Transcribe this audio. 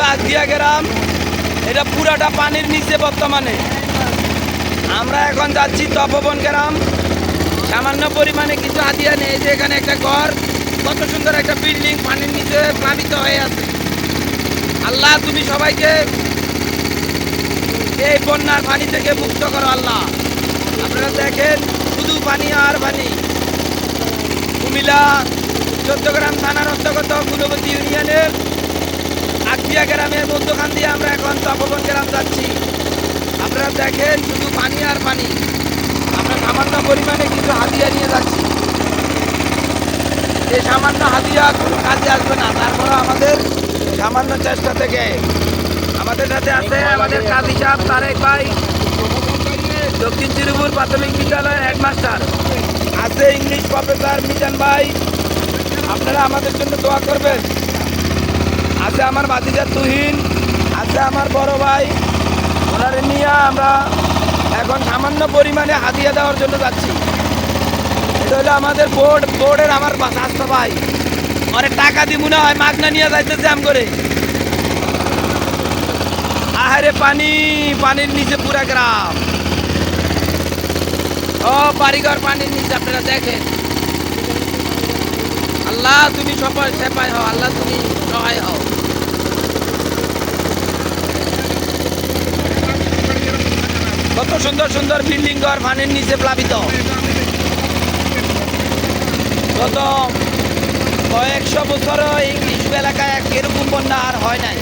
আগদিয়া গ্রাম। এটা পুরাটা পানির নিচে বর্তমানে। আমরা এখন যাচ্ছি তপবন গ্রাম। সামান্য পরিমাণে কিছু আদিয়া নেই। যে এখানে একটা ঘর, কত সুন্দর একটা বিল্ডিং পানির নিচে প্লাবিত হয়ে আছে। আল্লাহ, তুমি সবাইকে এই বন্যার পানি থেকে মুক্ত করো, আল্লাহ। আপনারা দেখেন, শুধু পানি আর পানি। কুমিল্লা, চোদ্দগ্রাম থানার অন্তর্গত গুণবতী ইউনিয়নের গ্রামের মধ্যখান দিয়ে আমরা এখন তপবন গ্রাম যাচ্ছি আপনারা দেখেন শুধু পানি আর পানি। আমরা সামান্য পরিমাণে কিছু হাতিয়া নিয়ে যাচ্ছি। এই সামান্য হাতিয়া কোনো কাজে আসবে না তারপরে আমাদের সামান্য চেষ্টা থেকে। আমাদের সাথে আছে আমাদের কাজী সাহেব তারেক ভাই, দক্ষিণ চিরুপুর প্রাথমিক বিদ্যালয়ের হেডমাস্টার। আছে ইংলিশ প্রফেসর মিজান ভাই। আপনারা আমাদের জন্য দোয়া করবেন। আছে আমার বাতিজা তুহিন, আছে আমার বড় ভাই। ওনারে নিয়ে আমরা এখন সামান্য পরিমাণে হাতিয়ে দেওয়ার জন্য যাচ্ছি। এটা হলো আমাদের বোর্ড বোর্ডের আমার স্বাস্থ্য ভাই। অনেক টাকা দিব না হয় মাগনা নিয়ে যাইতে জ্যাম করে। আহারে পানি, পানির নিচে পুরা গ্রাম। ও বাড়িঘর পানির নিচে, আপনারা দেখেন। আল্লাহ তুমি সবাই সেপাই হও, আল্লাহ তুমি সহায় হও কত সুন্দর সুন্দর বিল্ডিং ঘর পানির নিচে প্লাবিত। গত কয়েকশো বছর এই কিছু এলাকায় এরকম বন্যা আর হয় নাই।